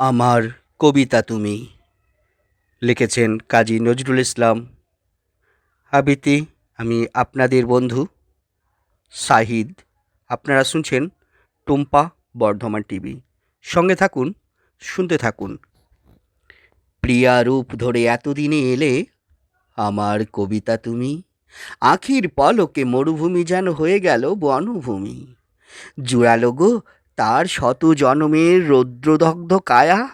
আমার কবিতা তুমি। লিখেছেন কাজী নজরুল ইসলাম। আবৃত্তি আমি আপনাদের বন্ধু সাহিদ। আপনারা শুনছেন টুম্পা বর্ধমান টিভি। সঙ্গে থাকুন, শুনতে থাকুন। প্রিয়া রূপ ধরে এতদিনে এলে আমার কবিতা তুমি। আখির পলকে মরুভূমি যেন হয়ে গেল বনভূমি। জুড়ালো গো তার শত জনমের রৌদ্রদগ্ধ কায়া?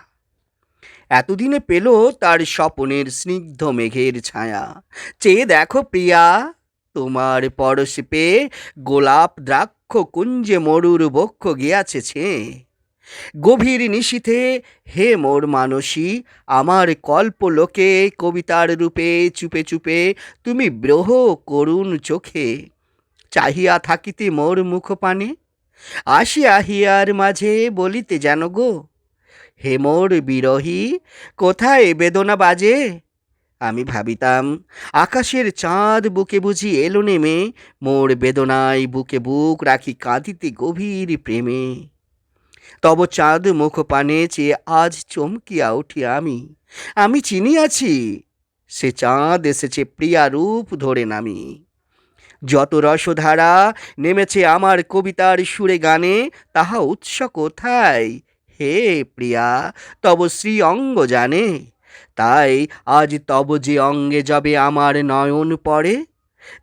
এতদিনে পেল তার স্বপনের স্নিগ্ধ মেঘের ছায়া। চেয়ে দেখো প্রিয়া, তোমার পরশে গোলাপ দ্রাক্ষ কুঞ্জে মরুর বক্ষ গিয়াছে ছে। গভীর নিশীথে হে মোর মানসী, আমার কল্প লোকে কবিতার রূপে চুপে চুপে তুমি ব্রহ করুণ চোখে। চাহিয়া থাকিতে মোর মুখপানে আসিয়া হিয়ার মাঝে বলিতে যেন গো হে মোর বিরহী কোথায় বেদনা বাজে? আমি ভাবিতাম, আকাশের চাঁদ বুকে বুঝি এলো নেমে, মোর বেদনায় বুকে বুক রাখি কাঁদিতে গভীর প্রেমে। তব চাঁদ মুখ পানে চেয়ে আজ চমকিয়া উঠি আমি আমি চিনিয়াছি, সে চাঁদ এসেছে প্রিয়া রূপ ধরে নামি। যত রসধারা নেমেছে আমার কবিতার সুরে গানে, তাহা উৎস কোথায়? হে প্রিয়া, তব শ্রী অঙ্গ জানে। তাই আজ তব যে অঙ্গে যাবে আমার নয়ন পড়ে।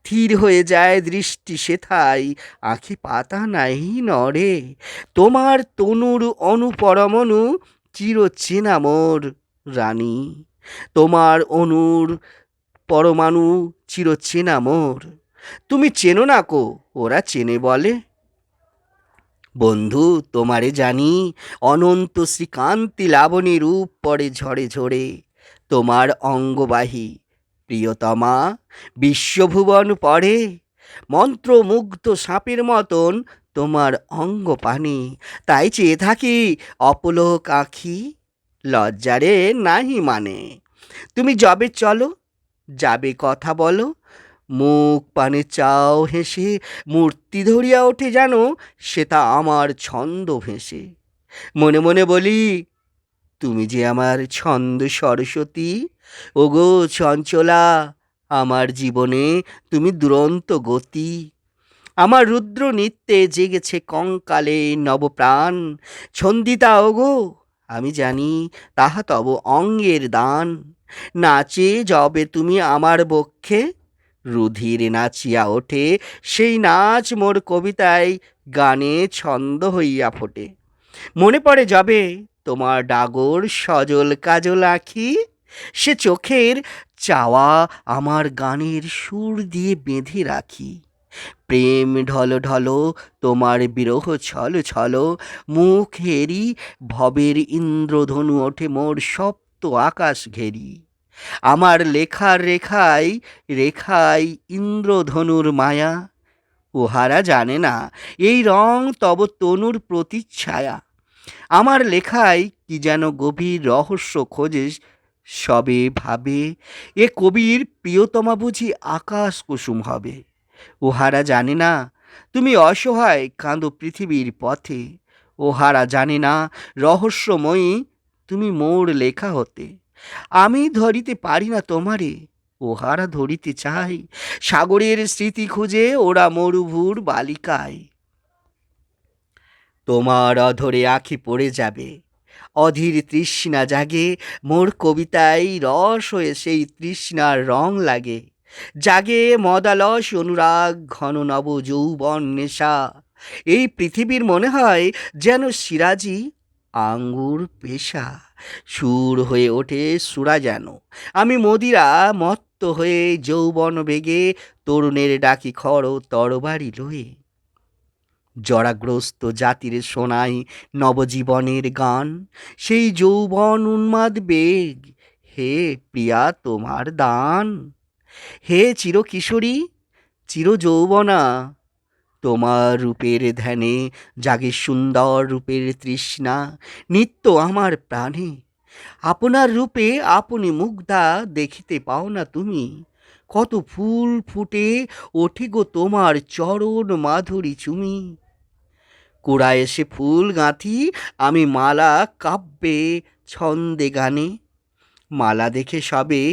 থির হয়ে যায় দৃষ্টি সেথায়, আখি পাতা নাই নড়ে। তোমার তনুর অনুপরমনু চির মোর রানী। তোমার অনুর পরমাণু চির মোর তুমি চেনো না কো, ওরা চেনে বলে। বন্ধু, তোমারে জানি, অনন্ত শ্রীকান্তি লাবণী রূপ পড়ে ঝরে ঝরে। তোমার অঙ্গবাহী প্রিয়তমা বিশ্বভুবন পড়ে। মন্ত্রমুগ্ধ সাপের মতন তোমার অঙ্গ পানি। তাই চেয়ে থাকি অপলোক আখি, লজ্জারে নাহি মানে। তুমি যবে চলো, যাবে কথা বলো মুখ পানে চাও হেসে, মূর্তি ধরিয়া ওঠে যেন সেটা আমার ছন্দ ভেসে। মনে মনে বলি, তুমি যে আমার ছন্দ সরস্বতী, ওগো চঞ্চলা, আমার জীবনে তুমি দুরন্ত গতি। আমার রুদ্র নিত্যে জেগেছে কঙ্কালে নবপ্রাণ। ছন্দিতা ওগো, আমি জানি তাহা তব অঙ্গের দান। নাচে যবে তুমি আমার বক্ষে রুধির নাচিয়া ওঠে, সেই নাচ মোর কবিতায় গানে ছন্দ হইয়া ফোটে। মনে পড়ে যাবে তোমার ডাগর সজল কাজল আঁখি, সে চোখের চাওয়া আমার গানের সুর দিয়ে বেঁধে রাখি। প্রেম ঢল ঢল, তোমার বিরহ ছল ছল, মুখ হেরি, ভবের ইন্দ্রধনু ওঠে মোর সপ্ত আকাশ ঘেরি। আমার লেখার রেখায় রেখায় ইন্দ্রধনুর মায়া। উহারা জানে না, এই রং তব তনুর প্রতিচ্ছায়া। আমার লেখায় কি যেন গভীর রহস্য খোঁজে সবে ভাবে এ কবির প্রিয়তমা বুঝি আকাশ কুসুম হবে। ওহারা জানে না, তুমি অসহায় কাঁদো পৃথিবীর পথে। ওহারা জানে না, রহস্যময়ী তুমি মোর লেখা হতে। আমি ধরিতে পারি না তোমারে ওহারা ধরিতে চাই। সাগরের স্মৃতি খুঁজে ওরা মরুভূর বালিকায়। তোমার অধরে আখি পড়ে যাবে, অধীর তৃষ্ণা জাগে, মোর কবিতায় রস হয়ে সেই তৃষ্ণার রং লাগে। জাগে মদালস অনুরাগ ঘন নব যৌবন নেশা, এই পৃথিবীর মনে হয় যেন সিরাজি আঙ্গুর পেশা। সুর হয়ে ওঠে সুরা যেন। আমি মদিরা, মত্ত হয়ে যৌবন বেগে, তরুণের ডাকি খড় তরবারি লয়ে। জরাগ্রস্ত জাতির শোনাই নবজীবনের গান। সেই যৌবন উন্মাদ বেগ, হে প্রিয়া তোমার দান। হে চিরকিশোরী চির যৌবনা তোমার রূপের ধ্যানে জাগে সুন্দর রূপের তৃষ্ণা, নিত্য আমার প্রাণে। আপনার রূপে আপনি মুগ্ধা দেখিতে পাও না তুমি। কত ফুল ফুটে ওঠে গো তোমার চরণ মাধুরী চুমি। কুড়া এসে ফুল গাঁথি আমি মালা কাব্যে ছন্দে গানে। মালা দেখে সবে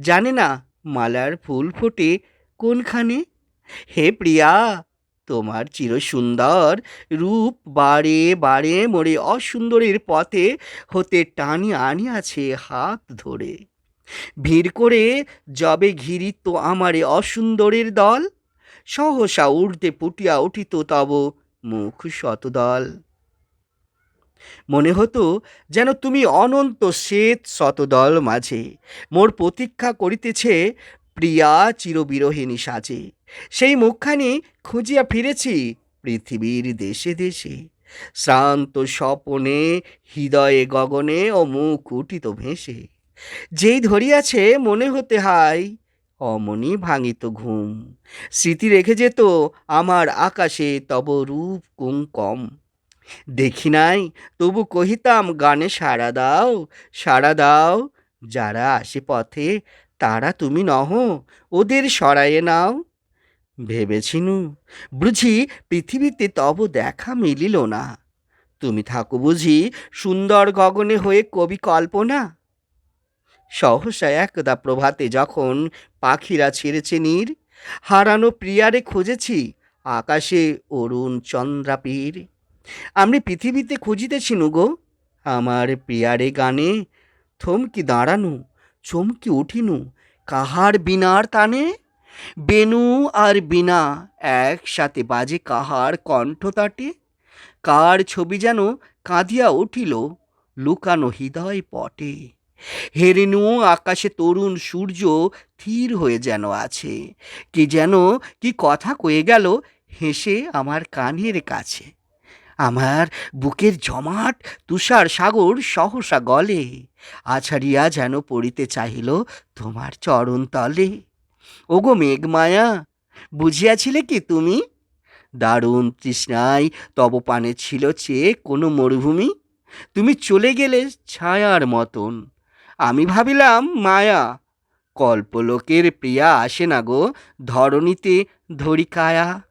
জানে না মালার ফুল ফোটে কোনখানে। হে প্রিয়া তোমার চির সুন্দর রূপ বারে বারে মোরে অসুন্দরের পথে হতে টানি আনিয়াছে হাত ধরে। ভিড় করে যবে ঘিরিত আমারে অসুন্দরের দল, সহসা উর্ধে পুটিয়া উঠিত তব মুখ শতদল মনে হতো যেন তুমি অনন্ত শ্বেত শতদল মাঝে, মোর প্রতীক্ষা করিতেছে প্রিয়া চিরবিরহিণী সাজে। সেই মুখখানি খুঁজিয়া ফিরেছি পৃথিবীর দেশে দেশে। শ্রান্ত স্বপনে, হৃদয়ে গগনে ও মুখ উঠিত ভেসে। যেই ধরিয়াছে মনে হতে হাই অমনি ভাঙিত ঘুম। স্মৃতি রেখে যেত আমার আকাশে তব রূপ কুঙ্কম। দেখি নাই, তবু কহিতাম, গানে সাড়া দাও সাড়া দাও, যারা আসে পথে তারা তুমি নহ, ওদের সরায়ে নাও। ভেবেছিনু, বুঝি পৃথিবীতে তব দেখা মিলিল না। তুমি থাকো বুঝি সুন্দর গগনে হয়ে কবি কল্পনা। সহসা একদা প্রভাতে যখন পাখিরা ছেড়েছে নীর, হারানো প্রিয়ারে খুঁজেছি আকাশে অরুণ চন্দ্রাপীর। আমি পৃথিবীতে খুঁজিতেছিনু গো, আমার প্রিয়ারে গানে থমকি দাঁড়ানু। চমকি উঠিনু, কাহার বিনার তানে? বেনু আর বিনা একসাথে বাজে কাহার কণ্ঠ তাটে। কার ছবি যেন কাঁদিয়া উঠিল, লুকানো হৃদয় পটে। হেরেনু আকাশে তরুণ সূর্য থির হয়ে যেন আছে। কি যেন কি কথা কয়ে গেল, হেসে আমার কানের কাছে। আমার বুকের জমাট তুষার সাগর সহসা গলে। আছাড়িয়া যেন পড়িতে চাহিল তোমার চরণ তলে। ওগো মেঘমায়া, বুঝিয়াছিলে কি তুমি? দারুণ তৃষ্ণায় তব পানে ছিল চেয়ে কোনো মরুভূমি। তুমি চলে গেলে ছায়ার মতন। আমি ভাবিলাম, মায়া, কল্পলোকের প্রিয়া আসে না গো ধরণীতে ধরিকায়া।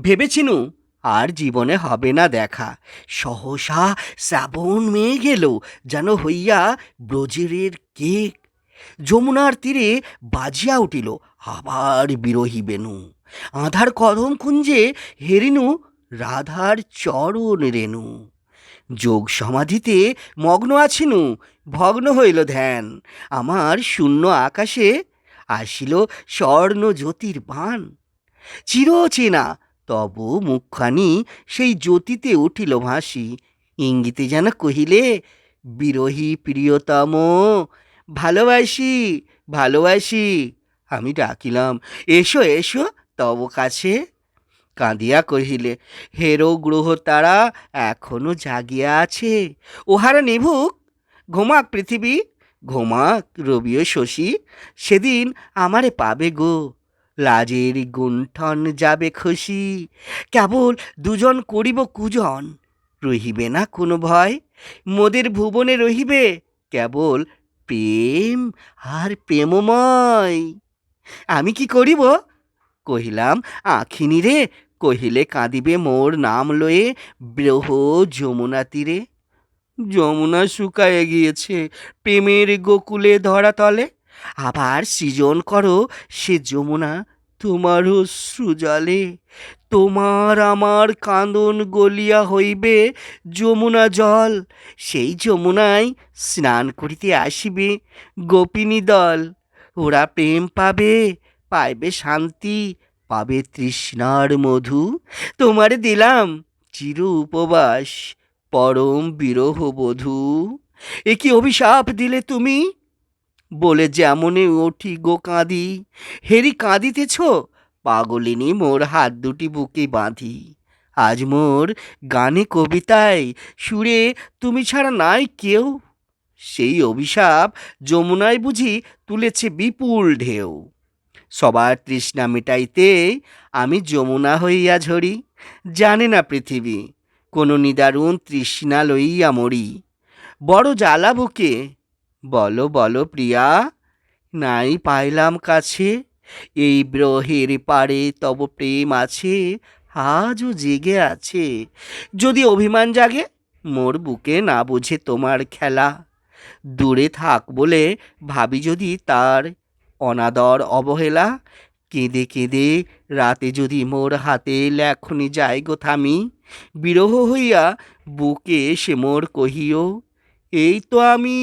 ভেবেছিনু আর জীবনে হবে না দেখা। সহসা শ্রাবণ মেয়ে গেল যেন হইয়া ব্রজেরের কেক। যমুনার তীরে বাজিয়া উঠিল আবার বিরহী বেনু। আধার কদম কুঞ্জে হেরিনু, রাধার চরণ রেণু। যোগ সমাধিতে মগ্ন আছিনু, ভগ্ন হইল ধ্যান। আমার শূন্য আকাশে আসিল স্বর্ণ জ্যোতির বান চিরচেনা তব মুখখানি সেই জ্যোতিতে উঠিল ভাসি। ইঙ্গিতে যেন কহিলে, বিরহী প্রিয়তম, ভালোবাসি ভালোবাসি। আমি ডাকিলাম, এসো এসো, তব কাছে। কাঁদিয়া কহিলে, হেরো গ্রহ তারা এখনও জাগিয়া আছে। ওহারা নিভুক, ঘুমাক পৃথিবী, ঘুমাক রবিও শশী, সেদিন আমারে পাবে গো। লাজের গুণ্ঠন যাবে খুশি। কেবল দুজন করিব কুজন, রহিবে না কোনো ভয়। মোদের ভুবনে রহিবে কেবল প্রেম আর প্রেমময়। আমি কি করিব? কহিলাম, আখিনী রে, কহিলে কাঁদিবে মোর নাম লয়ে ব্রহ যমুনা তীরে। যমুনা শুকায়ে গিয়েছে, প্রেমের গোকুলে ধরা তলে। আবার সৃজন করো সে যমুনা তোমারও সুজলে তোমার আমার কাঁদন গলিয়া হইবে যমুনা জল। সেই যমুনায় স্নান করিতে আসিবে গোপিনী দল। ওরা প্রেম পাবে, পাইবে শান্তি, পাবে তৃষ্ণার মধু। তোমারে দিলাম চির উপবাস, পরম বিরহ বধূ। এ কি অভিশাপ দিলে তুমি? বলে যেমনে ওঠি গো কাঁদি। হেরি কাঁদিতেছ? পাগলিনী মোর হাত দুটি বুকে বাঁধি। আজ মোর গানে কবিতায় সুরে তুমি ছাড়া নাই কেউ। সেই অভিশাপ যমুনায় বুঝি তুলেছে বিপুল ঢেউ। সবার তৃষ্ণা মেটাইতে আমি যমুনা হইয়া ঝরি। জানে না পৃথিবী, কোনো নিদারুণ তৃষ্ণা লইয়া মরি। বড় জ্বালা বুকে বলো বলো প্রিয়া, নাই পাইলাম কাছে। এই ব্রহের পারে তব প্রেম আছে, আজও জেগে আছে। যদি অভিমান জাগে, মোর বুকে না বোঝে তোমার খেলা। দূরে থাক বলে ভাবি যদি তার অনাদর অবহেলা। কেঁদে কেঁদে রাতে যদি মোর হাতে লেখনি যায় গো থামি। বিরহ হইয়া বুকে সে মোর কহিও, এই তো আমি।